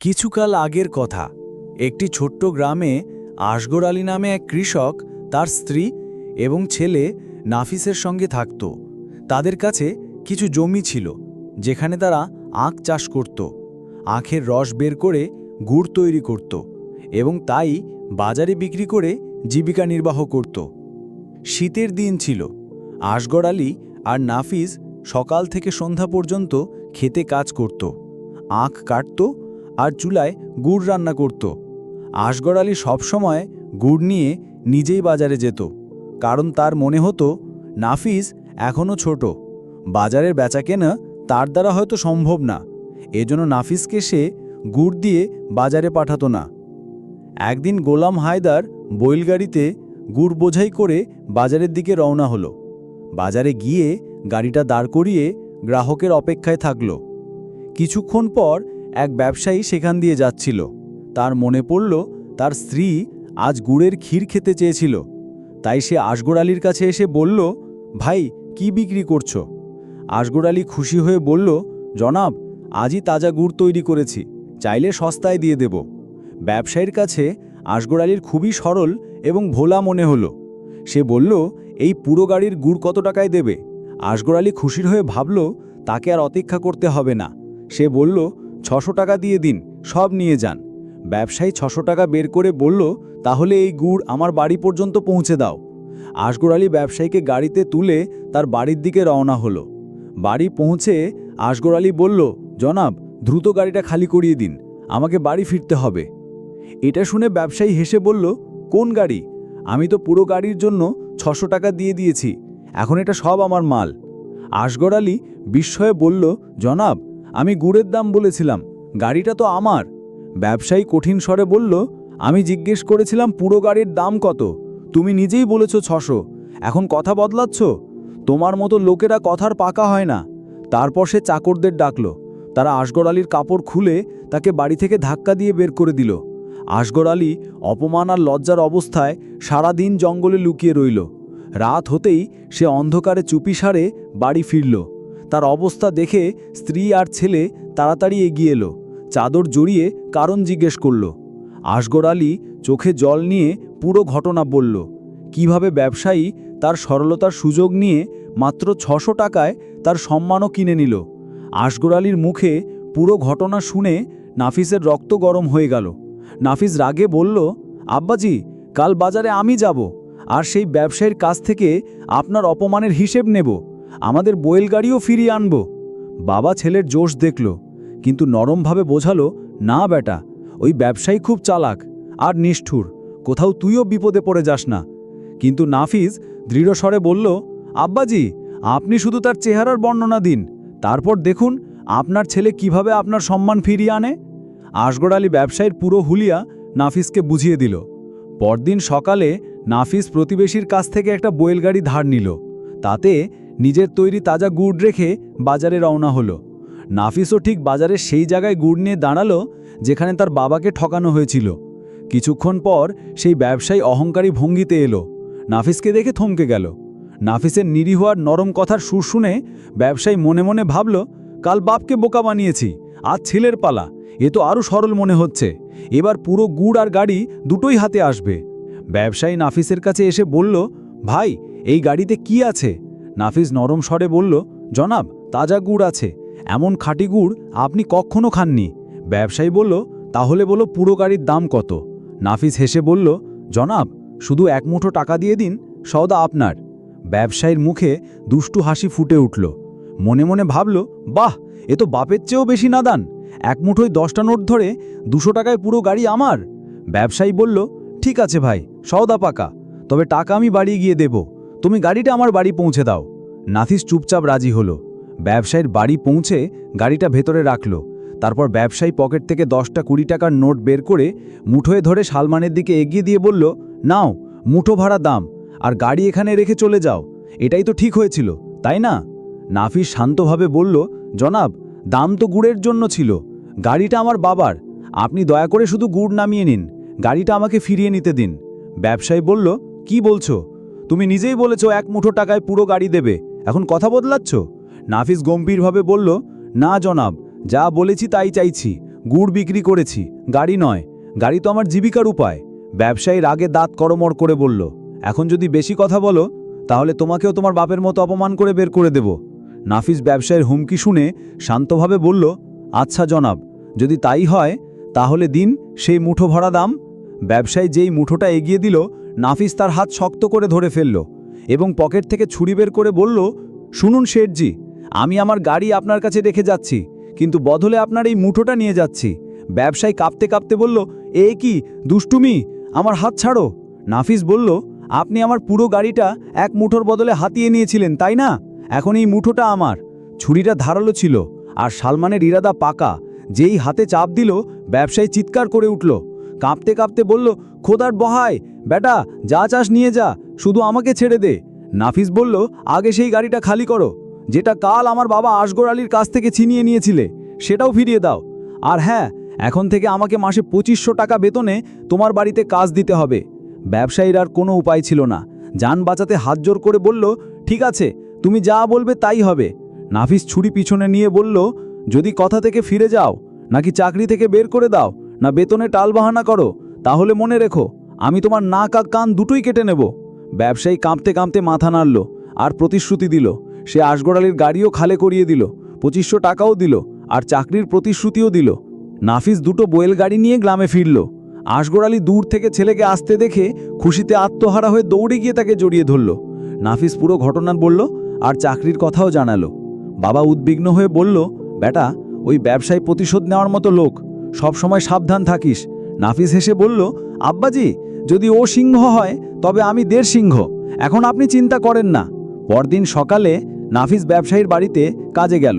কিছুকাল আগের কথা। একটি ছোট্ট গ্রামে আসগর আলী নামে এক কৃষক, তার স্ত্রী এবং ছেলে নাফিসের সঙ্গে থাকত। তাদের কাছে কিছু জমি ছিল, যেখানে তারা আখ চাষ করত। আখের রস বের করে গুড় তৈরি করত এবং তাই বাজারে বিক্রি করে জীবিকা নির্বাহ করত। শীতের দিন ছিল। আসগর আলী আর নাফিস সকাল থেকে সন্ধ্যা পর্যন্ত খেতে কাজ করত। আখ কাটত আর চুলায় গুড় রান্না করত। আসগর আলী সবসময় গুড় নিয়ে নিজেই বাজারে যেত, কারণ তার মনে হতো, নাফিস এখনও ছোট, বাজারের বেচা কেনা তার দ্বারা হয়তো সম্ভব না, এজন্য নাফিসকে সে গুড় দিয়ে বাজারে পাঠাতো না। একদিন গোলাম হায়দার বইলগাড়িতে গুড় বোঝাই করে বাজারের দিকে রওনা হলো। বাজারে গিয়ে গাড়িটা দাঁড় করিয়ে গ্রাহকের অপেক্ষায় থাকল। কিছুক্ষণ পর এক ব্যবসায়ী সেখান দিয়ে যাচ্ছিল। তার মনে পড়ল, তার স্ত্রী আজ গুড়ের ক্ষীর খেতে চেয়েছিল। তাই সে আসগর কাছে এসে বলল, ভাই, কি বিক্রি করছ? আসগর খুশি হয়ে বলল, জনাব, আজই তাজা গুড় তৈরি করেছি, চাইলে সস্তায় দিয়ে দেব। ব্যবসায়ীর কাছে আসগর খুবই সরল এবং ভোলা মনে হলো। সে বলল, এই পুরো গাড়ির গুড় কত টাকায় দেবে? আসগর খুশির হয়ে ভাবল, তাকে আর অপেক্ষা করতে হবে না। সে বলল ছশো টাকা দিয়ে দিন, সব নিয়ে যান। ব্যবসায়ী ছশো টাকা বের করে বলল, তাহলে এই গুড় আমার বাড়ি পর্যন্ত পৌঁছে দাও। আসগর আলী ব্যবসায়ীকে গাড়িতে তুলে তার বাড়ির দিকে রওনা হলো। বাড়ি পৌঁছে আসগর আলী বলল, জনাব, দ্রুত গাড়িটা খালি করিয়ে দিন, আমাকে বাড়ি ফিরতে হবে। এটা শুনে ব্যবসায়ী হেসে বলল, কোন গাড়ি? আমি তো পুরো গাড়ির জন্য ছশো টাকা দিয়ে দিয়েছি, এখন এটা সব আমার মাল। আসগর আলী বিস্ময়ে বলল, জনাব আমি গুড়ের দাম বলেছিলাম, গাড়িটা তো আমার। ব্যবসায়ী কঠিন স্বরে বলল, আমি জিজ্ঞেস করেছিলাম, পুরো গাড়ির দাম কত? তুমি নিজেই বলেছ ছশো। এখন কথা বদলাচ্ছ? তোমার মতো লোকেরা কথার পাকা হয় না। তারপর সে চাকরদের ডাকল। তারা আসগর আলীর কাপড় খুলে তাকে বাড়ি থেকে ধাক্কা দিয়ে বের করে দিল। আসগর আলী অপমান আর লজ্জার অবস্থায় সারা দিন জঙ্গলে লুকিয়ে রইল। রাত হতেই সে অন্ধকারে চুপি সারে বাড়ি ফিরল। তার অবস্থা দেখে স্ত্রী আর ছেলে তাড়াতাড়ি এগিয়ে এলো। চাদর জড়িয়ে কারণ জিজ্ঞেস করল। আসগর আলী চোখে জল নিয়ে পুরো ঘটনা বলল। কীভাবে ব্যবসায়ী তার সরলতার সুযোগ নিয়ে মাত্র ছশো টাকায় তার সম্মানও কিনে নিল। আসগর আলীর মুখে পুরো ঘটনা শুনে নাফিসের রক্ত গরম হয়ে গেল। নাফিস রাগে বলল, আব্বাজি, কাল বাজারে আমি যাব, আর সেই ব্যবসায়ীর কাছ থেকে আপনার অপমানের হিসেব নেব। আমাদের বয়েল গাড়িও ফিরিয়ে আনব। বাবা ছেলের জোশ দেখল, কিন্তু নরমভাবে বোঝালো, না বেটা, ওই ব্যবসায়ী খুব চালাক আর নিষ্ঠুর, কোথাও তুইও বিপদে পড়ে যাস না। কিন্তু নাফিজ দৃঢ়স্বরে বলল, আব্বাজি, আপনি শুধু তার চেহারার বর্ণনা দিন, তারপর দেখুন আপনার ছেলে কীভাবে আপনার সম্মান ফিরিয়ে আনে। আসগর আলী ব্যবসায়ীর পুরো হুলিয়া নাফিসকে বুঝিয়ে দিল। পরদিন সকালে নাফিস প্রতিবেশীর কাছ থেকে একটা বয়েলগাড়ি ধার নিল। তাতে নিজের তৈরি তাজা গুড় রেখে বাজারে রওনা হলো। নাফিসও ঠিক বাজারের সেই জায়গায় গুড় নিয়ে দাঁড়াল, যেখানে তার বাবাকে ঠকানো হয়েছিল। কিছুক্ষণ পর সেই ব্যবসায়ী অহংকারী ভঙ্গিতে এলো। নাফিসকে দেখে থমকে গেল। নাফিসের নিরীহ আর নরম কথার সুর শুনে ব্যবসায়ী মনে মনে ভাবল, কাল বাপকে বোকা বানিয়েছি, আজ ছেলের পালা। এ তো আরও সরল মনে হচ্ছে। এবার পুরো গুড় আর গাড়ি দুটোই হাতে আসবে। ব্যবসায়ী নাফিসের কাছে এসে বলল, ভাই, এই গাড়িতে কি আছে? নাফিস নরম স্বরে বলল, জনাব, তাজা গুড় আছে। এমন খাঁটি গুড় আপনি কখনো খাননি। ব্যবসায়ী বলল, তাহলে বলো পুরো গাড়ির দাম কত? নাফিস হেসে বলল, জনাব, শুধু এক মুঠো টাকা দিয়ে দিন, সওদা আপনার। ব্যবসায়ীর মুখে দুষ্টু হাসি ফুটে উঠল। মনে মনে ভাবল, বাহ, এ তো বাপের চেয়েও বেশি নাদান। এক মুঠোয় দশটা নোট ধরে দুশো টাকায় পুরো গাড়ি আমার। ব্যবসায়ী বলল, ঠিক আছে ভাই, সওদা পাকা। তবে টাকা আমি বাড়িয়ে গিয়ে দেব। তুমি গাড়িটা আমার বাড়ি পৌঁছে দাও। নাথিস চুপচাপ রাজি হলো। ব্যবসায়ীর বাড়ি পৌঁছে গাড়িটা ভেতরে রাখল। তারপর ব্যবসায়ী পকেট থেকে দশটা কুড়ি টাকার নোট বের করে মুঠোয় ধরে সালমানের দিকে এগিয়ে দিয়ে বলল, নাও, মুঠো ভাড়া দাম, আর গাড়ি এখানে রেখে চলে যাও। এটাই তো ঠিক হয়েছিল, তাই না? নাফিস শান্তভাবে বলল, জনাব, দাম তো গুড়ের জন্য ছিল। গাড়িটা আমার বাবার। আপনি দয়া করে শুধু গুড় নামিয়ে নিন। গাড়িটা আমাকে ফিরিয়ে নিতে দিন। ব্যবসায়ী বলল, কি বলছো? তুমি নিজেই বলেছ এক মুঠো টাকায় পুরো গাড়ি দেবে। এখন কথা বদলাচ্ছ? নাফিস গম্ভীরভাবে বলল, না, জনাব, যা বলেছি তাই চাইছি। গুড় বিক্রি করেছি, গাড়ি নয়। গাড়ি তো আমার জীবিকার উপায়। ব্যবসায়ীর আগে দাঁত করমর করে বলল, এখন যদি বেশি কথা বলো, তাহলে তোমাকেও তোমার বাপের মতো অপমান করে বের করে দেব। নাফিস ব্যবসায়ীর হুমকি শুনে শান্তভাবে বলল আচ্ছা জনাব, যদি তাই হয়, তাহলে দিন সেই মুঠো ভরা দাম? ব্যবসায়ী যেই মুঠোটা এগিয়ে দিল নাফিস তার হাত শক্ত করে ধরে ফেলল এবং পকেট থেকে ছুরি বের করে বলল, শুনুন শেঠজি, আমি আমার গাড়ি আপনার কাছে রেখে যাচ্ছি, কিন্তু বদলে আপনার এই মুঠোটা নিয়ে যাচ্ছি। ব্যবসায়ী কাঁপতে কাঁপতে বলল, এ কি, দুষ্টুমি, আমার হাত ছাড়ো। নাফিস বলল, আপনি আমার পুরো গাড়িটা এক মুঠোর বদলে হাতিয়ে নিয়েছিলেন, তাই না? এখন এই মুঠোটা আমার। ছুরিটা ধারালো ছিল, আর সালমানের ইরাদা পাকা, যেই হাতে চাপ দিল, ব্যবসায়ী চিৎকার করে উঠল কাঁপতে কাঁপতে বলল, খোদার বহায় বেটা, যা চাস নিয়ে যা, শুধু আমাকে ছেড়ে দে। নাফিস বলল, আগে সেই গাড়িটা খালি করো, যেটা কাল আমার বাবা আসগর আলীর কাছ থেকে ছিনিয়ে নিয়েছিলে, সেটাও ফিরিয়ে দাও। আর হ্যাঁ এখন থেকে আমাকে মাসে পঁচিশশো টাকা বেতনে তোমার বাড়িতে কাজ দিতে হবে। ব্যবসায়ীর আর কোনো উপায় ছিল না। যান বাঁচাতে হাত জোর করে বলল, ঠিক আছে, তুমি যা বলবে তাই হবে। নাফিস ছুরি পিছনে নিয়ে বলল, যদি কথা থেকে ফিরে যাও, নাকি চাকরি থেকে বের করে দাও না বেতনে টালবাহানা করো, তাহলে মনে রেখো, আমি তোমার নাক আর কান দুটোই কেটে নেব। ব্যবসায়ী কাঁপতে কাঁপতে মাথা নাড়ল, আর প্রতিশ্রুতি দিল। সে আশগড়ালির গাড়িও খালে করিয়ে দিল, পঁচিশশো টাকাও দিল, আর চাকরির প্রতিশ্রুতিও দিল। নাফিস দুটো বয়েল গাড়ি নিয়ে গ্রামে ফিরল। আশগড়ালি দূর থেকে ছেলেকে আসতে দেখে খুশিতে আত্মহারা হয়ে দৌড়ে গিয়ে তাকে জড়িয়ে ধরল। নাফিস পুরো ঘটনা বলল, আর চাকরির কথাও জানালো। বাবা উদ্বিগ্ন হয়ে বলল, বেটা, ওই ব্যবসায়ী প্রতিশোধ নেওয়ার মতো লোক সব সময় সাবধান থাকিস। নাফিস হেসে বলল, আব্বাজি, যদি ও সিংহ হয়, তবে আমি দেড় সিংহ। এখন আপনি চিন্তা করেন না। পরদিন সকালে নাফিস ব্যবসায়ীর বাড়িতে কাজে গেল।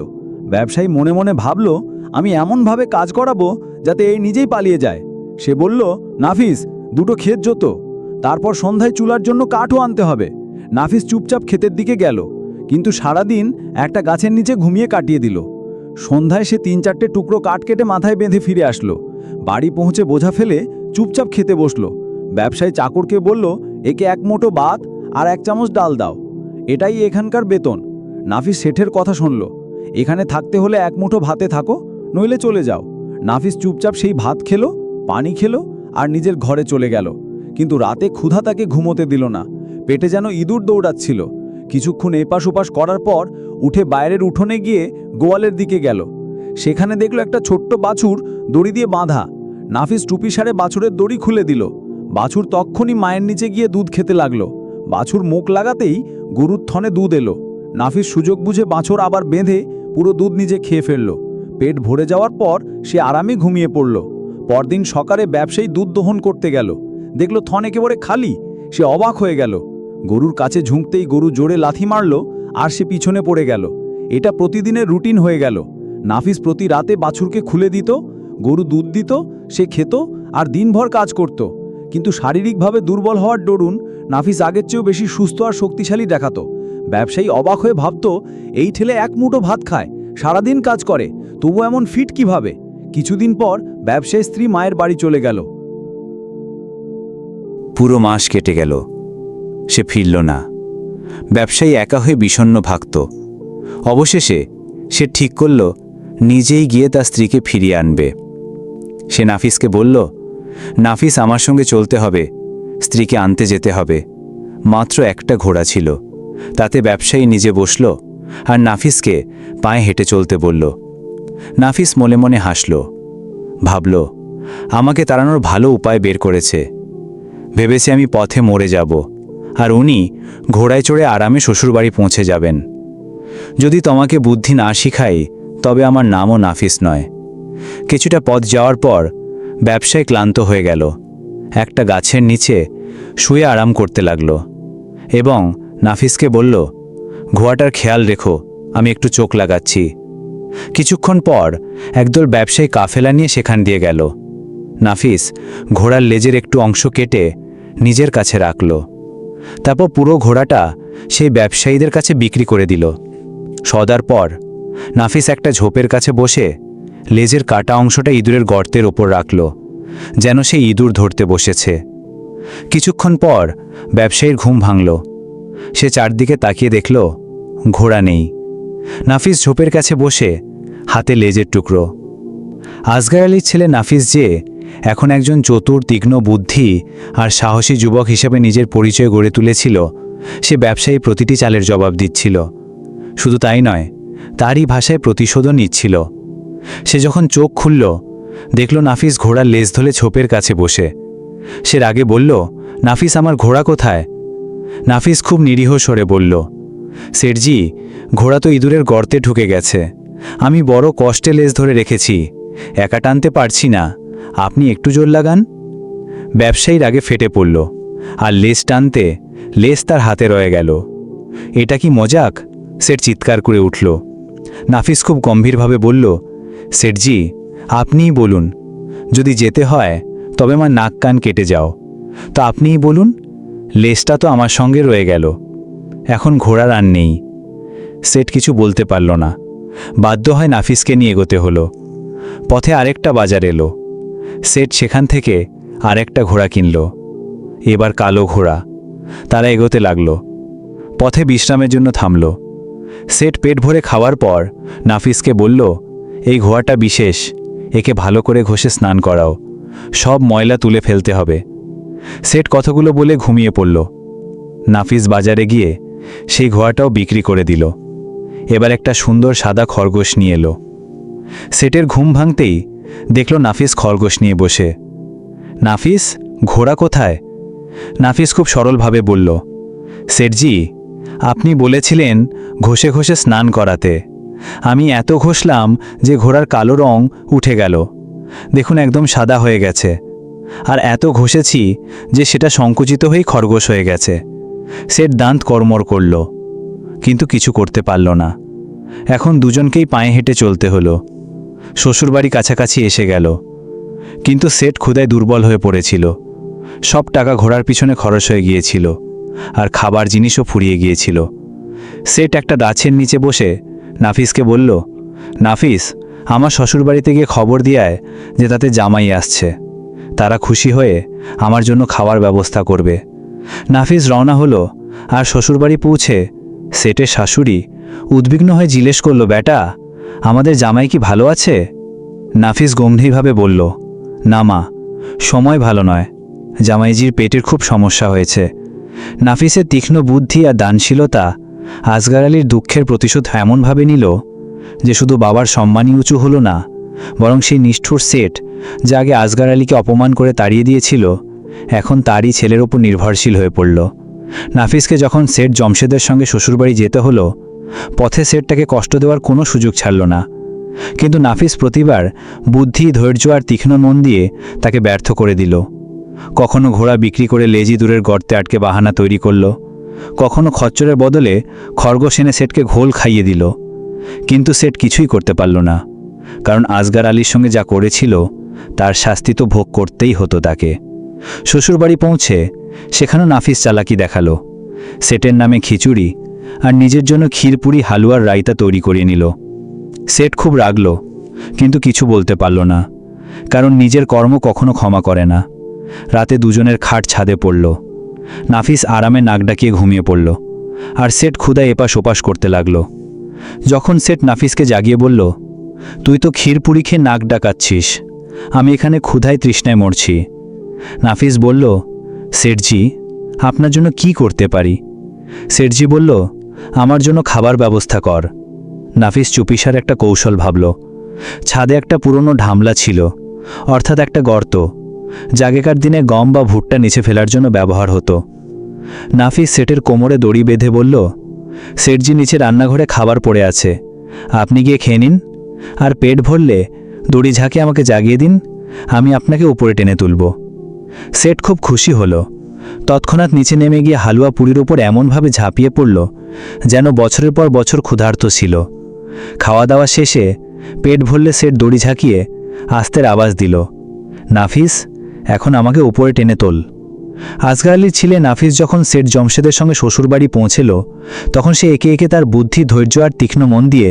ব্যবসায়ী মনে মনে ভাবল, আমি এমনভাবে কাজ করাবো যাতে এই নিজেই পালিয়ে যায়। সে বলল, নাফিস, দুটো ক্ষেত যত তারপর সন্ধ্যায় চুলার জন্য কাঠও আনতে হবে। নাফিস চুপচাপ ক্ষেতের দিকে গেল, কিন্তু সারাদিন একটা গাছের নিচে ঘুমিয়ে কাটিয়ে দিল। সন্ধ্যায় সে তিন চারটে টুকরো কাঠ কেটে মাথায় বেঁধে ফিরে আসলো। বাড়ি পৌঁছে বোঝা ফেলে চুপচাপ খেতে বসল। ব্যবসায়ী চাকরকে বলল, একে এক মোটো ভাত আর এক চামচ ডাল দাও। এটাই এখানকার বেতন। নাফিস শেঠের কথা শুনল। এখানে থাকতে হলে এক মুঠো ভাতে থাকো, নইলে চলে যাও। নাফিস চুপচাপ সেই ভাত খেলো, পানি খেলো আর নিজের ঘরে চলে গেল। কিন্তু রাতে ক্ষুধা তাকে ঘুমোতে দিল না। পেটে যেন ইঁদুর দৌড়াচ্ছিল। কিছুক্ষণ এপাশ ওপাশ করার পর উঠে বাইরের উঠোনে গিয়ে গোয়ালের দিকে গেল। সেখানে দেখল একটা ছোট্ট বাছুর দড়ি দিয়ে বাঁধা। নাফিস টুপি সারে বাছুরের দড়ি খুলে দিল। বাছুর তক্ষণই মায়ের নিচে গিয়ে দুধ খেতে লাগল। বাছুর মুখ লাগাতেই গরুর থনে দুধ এলো। নাফিস সুযোগ বুঝে বাছুর আবার বেঁধে পুরো দুধ নিজে খেয়ে ফেলল। পেট ভরে যাওয়ার পর সে আরামে ঘুমিয়ে পড়ল। পরদিন সকালে ব্যবসায়ী দুধ দহন করতে গেল। দেখল থন একেবারে খালি। সে অবাক হয়ে গেল। গরুর কাছে ঝুঁকতেই গরু জোরে লাথি মারল আর সে পিছনে পড়ে গেল। এটা প্রতিদিনের রুটিন হয়ে গেল। নাফিস প্রতি রাতে বাছুরকে খুলে দিত, গরু দুধ দিত, সে খেত আর দিনভর কাজ করত। কিন্তু শারীরিকভাবে দুর্বল হওয়ার দরুন নাফিস আগের চেয়েও বেশি সুস্থ আর শক্তিশালী দেখাত। ব্যবসায়ী অবাক হয়ে ভাবত, এই ঠেলে এক মুঠো ভাত খায়, সারাদিন কাজ করে, তবু এমন ফিট কীভাবে? কিছুদিন পর ব্যবসায়ী স্ত্রী মায়ের বাড়ি চলে গেল। পুরো মাস কেটে গেল। সে ফিরল না। ব্যবসায়ী একা হয়ে বিষণ্ণ ভাগত। অবশেষে সে ঠিক করল, নিজেই গিয়ে তার স্ত্রীকে ফিরিয়ে আনবে। সে নাফিসকে বলল, নাফিস, আমার সঙ্গে চলতে হবে। স্ত্রীকে আনতে যেতে হবে। মাত্র একটা ঘোড়া ছিল। তাতে ব্যবসায়ী নিজে বসল আর নাফিসকে পায়ে হেঁটে চলতে বলল। নাফিস মনে মনে হাসল। ভাবল, আমাকে তাড়ানোর ভালো উপায় বের করেছে। ভেবেছি আমি পথে মরে যাব। আর উনি ঘোড়ায় চড়ে আরামে শ্বশুরবাড়ি পৌঁছে যাবেন। যদি তোমাকে বুদ্ধি না শিখাই, তবে আমার নামও নাফিস নয়। কিছুটা পথ যাওয়ার পর ব্যবসায় ক্লান্ত হয়ে গেল। একটা গাছের নিচে শুয়ে আরাম করতে লাগল এবং নাফিসকে বলল ঘোয়াটার খেয়াল রেখো, আমি একটু চোখ লাগাচ্ছি। কিছুক্ষণ পর একদল ব্যবসায়ী কাফেলা নিয়ে সেখান দিয়ে গেল। নাফিস ঘোড়ার লেজের একটু অংশ কেটে নিজের কাছে রাখল। তারপর পুরো ঘোড়াটা সেই ব্যবসায়ীদের কাছে বিক্রি করে দিল। সদার পর নাফিস একটা ঝোপের কাছে বসে লেজের কাটা অংশটা ইঁদুরের গর্তের ওপর রাখল, যেন সে ইঁদুর ধরতে বসেছে। কিছুক্ষণ পর ব্যবসায়ীর ঘুম ভাঙল। সে চারদিকে তাকিয়ে দেখল, ঘোড়া নেই। নাফিস ঝোপের কাছে বসে হাতে লেজের টুকরো। আজগার আলীর ছেলে নাফিস যে এখন একজন চতুর, তীক্ষ্ণ বুদ্ধি আর সাহসী যুবক হিসেবে নিজের পরিচয় গড়ে তুলেছিল। সে ব্যবসায়ী প্রতিটি চালের জবাব দিচ্ছিল। শুধু তাই নয়, তারই ভাষায় প্রতিশোধও নিচ্ছিল। সে যখন চোখ খুলল, দেখল নাফিস ঘোড়ার লেজ ধরে ছোপের কাছে বসে। সে রাগে বলল, নাফিস, আমার ঘোড়া কোথায়? নাফিস খুব নিরীহ স্বরে বলল সেরজি ঘোড়া তো ইঁদুরের গর্তে ঢুকে গেছে। আমি বড় কষ্টে লেজ ধরে রেখেছি। একা টানতে পারছি না। আপনি একটু জোর লাগান। ব্যবসায়ীর আগে ফেটে পড়ল, আর লেজ টানতে লেস তার হাতে রয়ে গেল। এটা কি মজাক? সেট চিৎকার করে উঠল। নাফিস খুব গম্ভীরভাবে বলল, সেটজি, আপনিই বলুন। যদি যেতে হয়, তবে আমার নাক কান কেটে যাও। তো আপনিই বলুন লেসটা তো আমার সঙ্গে রয়ে গেল। এখন ঘোড়ার আর নেই। সেট কিছু বলতে পারল না। বাধ্য হয় নাফিসকে নিয়ে এগোতে হলো। পথে আরেকটা বাজার এলো। সেট সেখান থেকে আরেকটা ঘোড়া কিনল। এবার কালো ঘোড়া। তারা এগোতে লাগল। পথে বিশ্রামের জন্য থামল। সেট পেট ভরে খাওয়ার পর নাফিসকে বলল, এই ঘোড়াটা বিশেষ। একে ভালো করে ঘষে স্নান করাও। সব ময়লা তুলে ফেলতে হবে। সেট কথাগুলো বলে ঘুমিয়ে পড়ল। নাফিস বাজারে গিয়ে সেই ঘোড়াটাও বিক্রি করে দিল। এবার একটা সুন্দর সাদা খরগোশ নিয়ে এলো। সেটের ঘুম ভাঙতেই দেখল নাফিস খরগোশ নিয়ে বসে। নাফিস, ঘোড়া কোথায়? নাফিস খুব সরলভাবে বলল সেটজি আপনি বলেছিলেন ঘষে ঘষে স্নান করাতে। আমি এত ঘষলাম যে ঘোড়ার কালো রং উঠে গেল। দেখুন একদম সাদা হয়ে গেছে। আর এত ঘষেছি যে সেটা সংকুচিত হয়েই খরগোশ হয়ে গেছে। সেট দাঁত কর্মর করল, কিন্তু কিছু করতে পারল না। এখন দুজনকেই পায়ে হেঁটে চলতে হলো। শ্বশুরবাড়ি কাছাকাছি এসে গেল। কিন্তু সেট ক্ষুদায় দুর্বল হয়ে পড়েছিল। সব টাকা ঘোড়ার পিছনে খরচ হয়ে গিয়েছিল আর খাবার জিনিসও ফুরিয়ে গিয়েছিল। সেট একটা গাছের নিচে বসে নাফিসকে বলল, নাফিস, আমার শ্বশুরবাড়িতে গিয়ে খবর দিয়ায় যে তাতে জামাই আসছে। তারা খুশি হয়ে আমার জন্য খাওয়ার ব্যবস্থা করবে। নাফিস রওনা হলো আর শ্বশুরবাড়ি পৌঁছে সেটের শাশুড়ি উদ্বিগ্ন হয়ে জিজ্ঞেস করল, বেটা আমাদের জামাই কি ভালো আছে? নাফিস গম্ভীরভাবে বলল, না মা, সময় ভালো নয়। জামাইজির পেটের খুব সমস্যা হয়েছে। নাফিসের তীক্ষ্ণ বুদ্ধি আর দানশীলতা আসগার আলীর দুঃখের প্রতিশোধ এমনভাবে নিল যে শুধু বাবার সম্মানই উঁচু হলো না, বরং সেই নিষ্ঠুর সেট যা আগে আসগার আলীকে অপমান করে তাড়িয়ে দিয়েছিল, এখন তারই ছেলের ওপর নির্ভরশীল হয়ে পড়ল। নাফিসকে যখন সেট জমশেদের সঙ্গে শ্বশুরবাড়ি যেতে হলো পথে সেটটাকে কষ্ট দেওয়ার কোনো সুযোগ ছাড়ল না। কিন্তু নাফিস প্রতিবার বুদ্ধি, ধৈর্য আর তীক্ষ্ণ মন দিয়ে তাকে ব্যর্থ করে দিল। কখনো ঘোড়া বিক্রি করে লেজি দূরের গর্তে আটকে বাহানা তৈরি করল। কখনো খচ্চরের বদলে খরগোশ এনে সেটকে ঘোল খাইয়ে দিল। কিন্তু সেট কিছুই করতে পারল না। কারণ আজগার আলীর সঙ্গে যা করেছিল, তার শাস্তি তো ভোগ করতেই হতো তাকে। শ্বশুরবাড়ি পৌঁছে সেখানেও নাফিস চালাকি দেখাল। সেটের নামে খিচুড়ি আর নিজের জন্য ক্ষীরপুরি হালুয়ার রায়তা তৈরি করিয়ে নিল। সেট খুব রাগল, কিন্তু কিছু বলতে পারল না, কারণ নিজের কর্ম কখনো ক্ষমা করে না। রাতে দুজনের খাট ছাদে পড়ল। নাফিস আরামে নাক ডাকিয়ে ঘুমিয়ে পড়ল, আর সেট ক্ষুদায় এপাশ ওপাশ করতে লাগল। যখন সেট নাফিসকে জাগিয়ে বলল, তুই তো ক্ষীরপুরি খেয়ে নাক ডাকাচ্ছিস, আমি এখানে ক্ষুধায় তৃষ্ণায় মরছি। নাফিস বলল সেটজি আপনার জন্য কি করতে পারি? সেটজি বলল আমার জন্য খাবার ব্যবস্থা কর। নাফিস চুপিসার একটা কৌশল ভাবল। ছাদে একটা পুরনো ঢামলা ছিল, অর্থাৎ একটা গর্ত। জাগেকার দিনে গম বা ভুট্টা নিচে ফেলার জন্য ব্যবহার হতো। নাফিস সেটের কোমরে দড়ি বেঁধে বলল সেটজি নিচে রান্নাঘরে খাবার পড়ে আছে। আপনি গিয়ে খেয়ে নিন। আর পেট ভরলে দড়ি ঝাঁকে আমাকে জাগিয়ে দিন, আমি আপনাকে উপরে টেনে তুলব। সেট খুব খুশি হলো। তৎক্ষণাৎ নিচে নেমে গিয়ে হালুয়া পুরীর ওপর এমনভাবে ঝাঁপিয়ে পড়ল যেন বছরের পর বছর ক্ষুধার্ত ছিল। খাওয়া দাওয়া শেষে পেট ভরলে সেট দড়ি ঝাঁকিয়ে আস্তের আওয়াজ দিল, নাফিস, এখন আমাকে উপরে টেনে তোল। আজগার আলীর ছেলে নাফিস যখন সেট জমশেদের সঙ্গে শ্বশুরবাড়ি পৌঁছেল, তখন সে একে একে তার বুদ্ধি, ধৈর্য আর তীক্ষ্ণ মন দিয়ে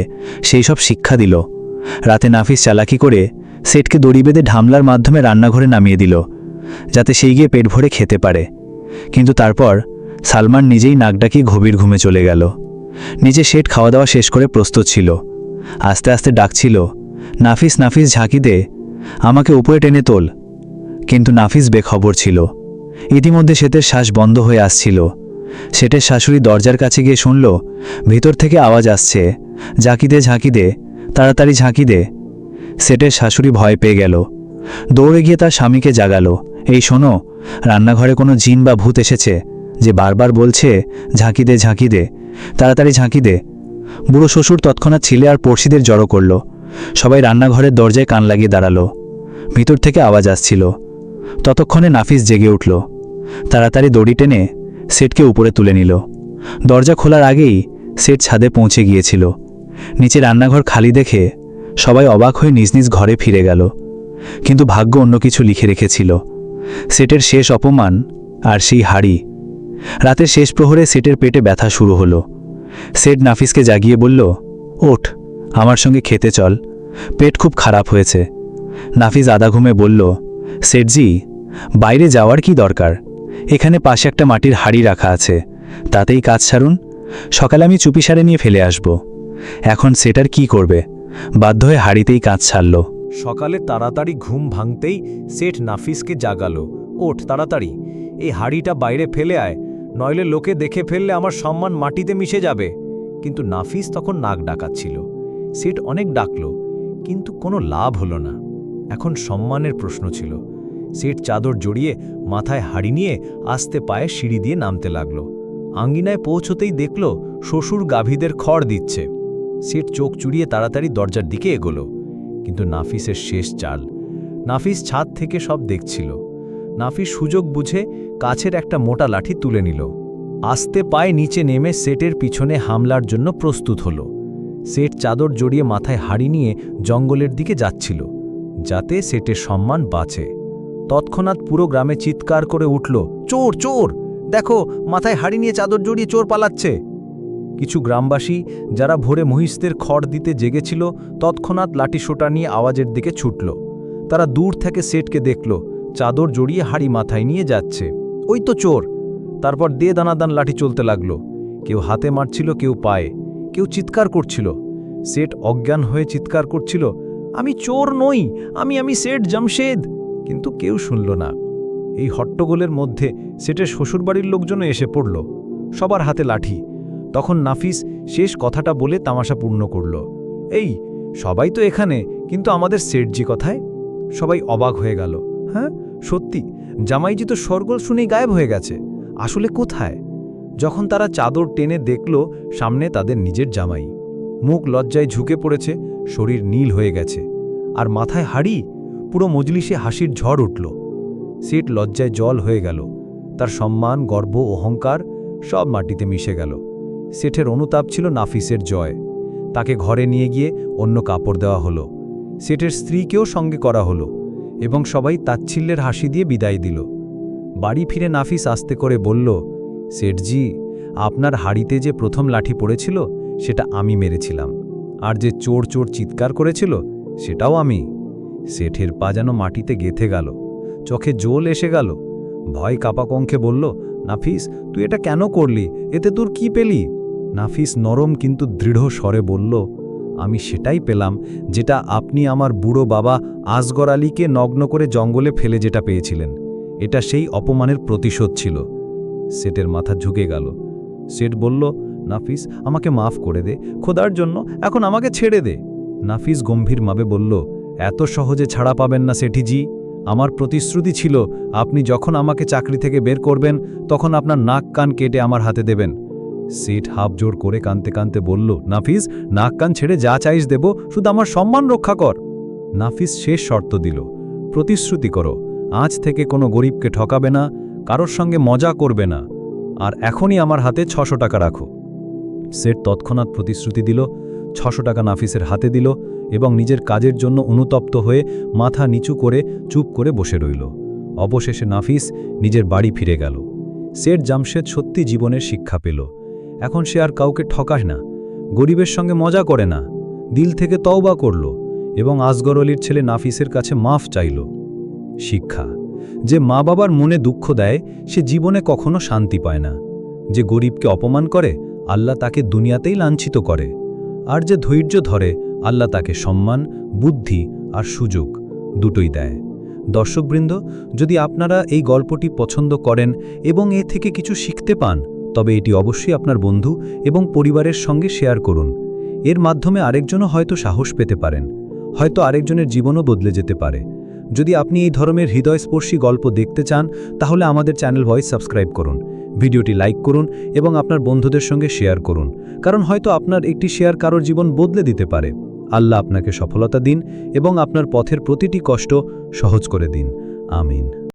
সেই সব শিক্ষা দিল। রাতে নাফিস চালাকি করে সেটকে দড়ি বেঁধে ঢামলার মাধ্যমে রান্নাঘরে নামিয়ে দিল, যাতে সেই গিয়ে পেট ভরে খেতে পারে। কিন্তু তারপর সালমান নিজেই নাক ডাকিয়ে গভীর ঘুমে চলে গেল। নিজে শেঠ খাওয়া দাওয়া শেষ করে প্রস্তুত ছিল। আস্তে আস্তে ডাকছিল, নাফিস নাফিস, ঝাঁকি দে, আমাকে উপরে টেনে তোল। কিন্তু নাফিস বেখবর ছিল। ইতিমধ্যে সেতের শ্বাস বন্ধ হয়ে আসছিল। সেটের শাশুড়ি দরজার কাছে গিয়ে শুনল, ভিতর থেকে আওয়াজ আসছে, ঝাঁকি দে ঝাঁকি দে, তাড়াতাড়ি ঝাঁকি দে। সেটের শাশুড়ি ভয় পেয়ে গেল। দৌড়ে গিয়ে তার স্বামীকে জাগালো। এই শোনো, রান্নাঘরে কোনো জিন বা ভূত এসেছে যে বারবার বলছে, ঝাঁকি দে ঝাঁকি দে, তাড়াতাড়ি ঝাঁকি দে। বুড়ো শ্বশুর তৎক্ষণাৎ ছেলে আর পড়শিদের জড়ো করল। সবাই রান্নাঘরের দরজায় কান লাগিয়ে দাঁড়াল। ভিতর থেকে আওয়াজ আসছিল। ততক্ষণে নাফিস জেগে উঠল। তাড়াতাড়ি দড়ি টেনে সেটকে উপরে তুলে নিল। দরজা খোলার আগেই সেট ছাদে পৌঁছে গিয়েছিল। নিচে রান্নাঘর খালি দেখে সবাই অবাক হয়ে নিজ নিজ ঘরে ফিরে গেল। কিন্তু ভাগ্য অন্য কিছু লিখে রেখেছিল। সেটের শেষ অপমান আর সেই হাড়ি। রাতের শেষ প্রহরে সেটের পেটে ব্যথা শুরু হলো। সেট নাফিসকে জাগিয়ে বলল, ওঠ, আমার সঙ্গে খেতে চল। পেট খুব খারাপ হয়েছে। নাফিস আধা ঘুমে বলল, সেটজি, বাইরে যাওয়ার কি দরকার? এখানে পাশে একটা মাটির হাড়ি রাখা আছে। তাতেই কাজ ছাড়ুন সকালে আমি চুপি সারে নিয়ে ফেলে আসব। এখন সেটার কি করবে? বাধ্য হয়ে হাড়িতেই কাজ ছাড়ল সকালে তাড়াতাড়ি ঘুম ভাঙতেই সেট নাফিসকে জাগালো। ওঠ, তাড়াতাড়ি। এই হাড়িটা বাইরে ফেলে আয়, নইলে লোকে দেখে ফেললে আমার সম্মান মাটিতে মিশে যাবে। কিন্তু নাফিস তখন নাক ডাকাচ্ছিল। সেট অনেক ডাকল, কিন্তু কোনো লাভ হলো না। এখন সম্মানের প্রশ্ন ছিল। সেট চাদর জড়িয়ে মাথায় হাড়ি নিয়ে আস্তে পায়ে সিঁড়ি দিয়ে নামতে লাগল। আঙ্গিনায় পৌঁছতেই দেখল, শ্বশুর গাভীদের খড় দিচ্ছে। সেট চোখ চুড়িয়ে তাড়াতাড়ি দরজার দিকে এগোলো। কিন্তু নাফিসের শেষ চাল। নাফিস ছাদ থেকে সব দেখছিল। নাফিস সুযোগ বুঝে কাছের একটা মোটা লাঠি তুলে নিল। আস্তে পায়ে নিচে নেমে সেটের পিছনে হামলার জন্য প্রস্তুত হলো। সেট চাদর জড়িয়ে মাথায় হাড়ি নিয়ে জঙ্গলের দিকে যাচ্ছিল, যাতে সেটের সম্মান বাঁচে। তৎক্ষণাৎ পুরো গ্রামে চিৎকার করে উঠল, চোর চোর! দেখো, মাথায় হাড়ি নিয়ে চাদর জড়িয়ে চোর পালাচ্ছে! কিছু গ্রামবাসী যারা ভোরে মহিষদের খড় দিতে জেগেছিল, তৎক্ষণাৎ লাঠি সোটা নিয়ে আওয়াজের দিকে ছুটল। তারা দূর থেকে সেটকে দেখল, চাদর জড়িয়ে হাড়ি মাথায় নিয়ে যাচ্ছে। ওই তো চোর! তারপর দে দানাদান লাঠি চলতে লাগল। কেউ হাতে মারছিল, কেউ পায়ে। কেউ চিৎকার করছিল। সেট অজ্ঞান হয়ে চিৎকার করছিল, আমি চোর নই, আমি আমি সেট জামশেদ! কিন্তু কেউ শুনল না। এই হট্টগোলের মধ্যে সেটের শ্বশুরবাড়ির লোকজনও এসে পড়ল। সবার হাতে লাঠি। তখন নাফিস শেষ কথাটা বলে তামাশা পূর্ণ করল। এই, সবাই তো এখানে, কিন্তু আমাদের সেটজি কথায়? সবাই অবাক হয়ে গেল। হ্যাঁ সত্যি, জামাইজি তো সরগোল শুনেই গায়েব হয়ে গেছে। আসলে কোথায়? যখন তারা চাদর টেনে দেখল সামনে তাদের নিজের জামাই। মুখ লজ্জায় ঝুঁকে পড়েছে, শরীর নীল হয়ে গেছে, আর মাথায় হাড়ি, পুরো মজলিসে হাসির ঝড় উঠল। সেট লজ্জায় জল হয়ে গেল, তার সম্মান, গর্ব, অহংকার সব মাটিতে মিশে গেল। সেঠের অনুতাপ ছিল নাফিসের জয়। তাকে ঘরে নিয়ে গিয়ে অন্য কাপড় দেওয়া হলো। সেঠের স্ত্রীকেও সঙ্গে করা হলো এবং সবাই তাচ্ছিল্যের হাসি দিয়ে বিদায় দিল। বাড়ি ফিরে নাফিস আস্তে করে বলল, সেঠজি, আপনার হাড়িতে যে প্রথম লাঠি পড়েছিল, সেটা আমি মেরেছিলাম। আর যে চোর চোর চিৎকার করেছিল, সেটাও আমি। সেঠের পা যেন মাটিতে গেথে গেল। চোখে জোল এসে গেল। ভয় কাপাকঙ্খে বলল, নাফিস, তুই এটা কেন করলি? এতে তোর কি পেলি? নাফিস নরম কিন্তু দৃঢ় স্বরে বলল, আমি সেটাই পেলাম যেটা আপনি আমার বুড়ো বাবা আসগর আলীকে নগ্ন করে জঙ্গলে ফেলে যেটা পেয়েছিলেন। এটা সেই অপমানের প্রতিশোধ ছিল। সেটের মাথা ঝুঁকে গেল। সেট বলল, নাফিস, আমাকে মাফ করে দে। খোদার জন্য এখন আমাকে ছেড়ে দে। নাফিস গম্ভীর মাবে বলল, এত সহজে ছাড়া পাবেন না সেঠিজি আমার প্রতিশ্রুতি ছিল, আপনি যখন আমাকে চাকরি থেকে বের করবেন, তখন আপনার নাক কান কেটে আমার হাতে দেবেন। সেট হাফ জোর করে কানতে কানতে বলল, নাফিস, নাক কান ছেড়ে যা চাইস দেব, শুধু আমার সম্মান রক্ষা কর। নাফিস শেষ শর্ত দিল, প্রতিশ্রুতি করো, আজ থেকে কোনো গরিবকে ঠকাবে না, কারোর সঙ্গে মজা করবে না, আর এখনই আমার হাতে ছশো টাকা রাখো। সেট তৎক্ষণাৎ প্রতিশ্রুতি দিল, ছশো টাকা নাফিসের হাতে দিল এবং নিজের কাজের জন্য অনুতপ্ত হয়ে মাথা নিচু করে চুপ করে বসে রইল। অবশেষে নাফিস নিজের বাড়ি ফিরে গেল। সেট জামশেদ সত্যি জীবনের শিক্ষা পেল। এখন সে আর কাউকে ঠকায় না, গরিবের সঙ্গে মজা করে না, দিল থেকে তওবা করল এবং আসগর আলীর ছেলে নাফিসের কাছে মাফ চাইল। শিক্ষা, যে মা বাবার মনে দুঃখ দেয়, সে জীবনে কখনো শান্তি পায় না। যে গরিবকে অপমান করে, আল্লাহ তাকে দুনিয়াতেই লাঞ্ছিত করে। আর যে ধৈর্য ধরে, আল্লাহ তাকে সম্মান, বুদ্ধি আর সুযোগ দুটোই দেয়। দর্শকবৃন্দ, যদি আপনারা এই গল্পটি পছন্দ করেন এবং এ থেকে কিছু শিখতে পান তবে এটি অবশ্যই আপনার বন্ধু এবং পরিবারের সঙ্গে শেয়ার করুন। এর মাধ্যমে আরেকজনও হয়তো সাহস পেতে পারেন। হয়তো আরেকজনের জীবনও বদলে যেতে পারে। যদি আপনি এই ধরনের হৃদয়স্পর্শী গল্প দেখতে চান, তাহলে আমাদের চ্যানেল ভয়েস সাবস্ক্রাইব করুন। ভিডিওটি লাইক করুন এবং আপনার বন্ধুদের সঙ্গে শেয়ার করুন। কারণ হয়তো আপনার একটি শেয়ার কারোর জীবন বদলে দিতে পারে। আল্লাহ আপনাকে সফলতা দিন এবং আপনার পথের প্রতিটি কষ্ট সহজ করে দিন। আমিন।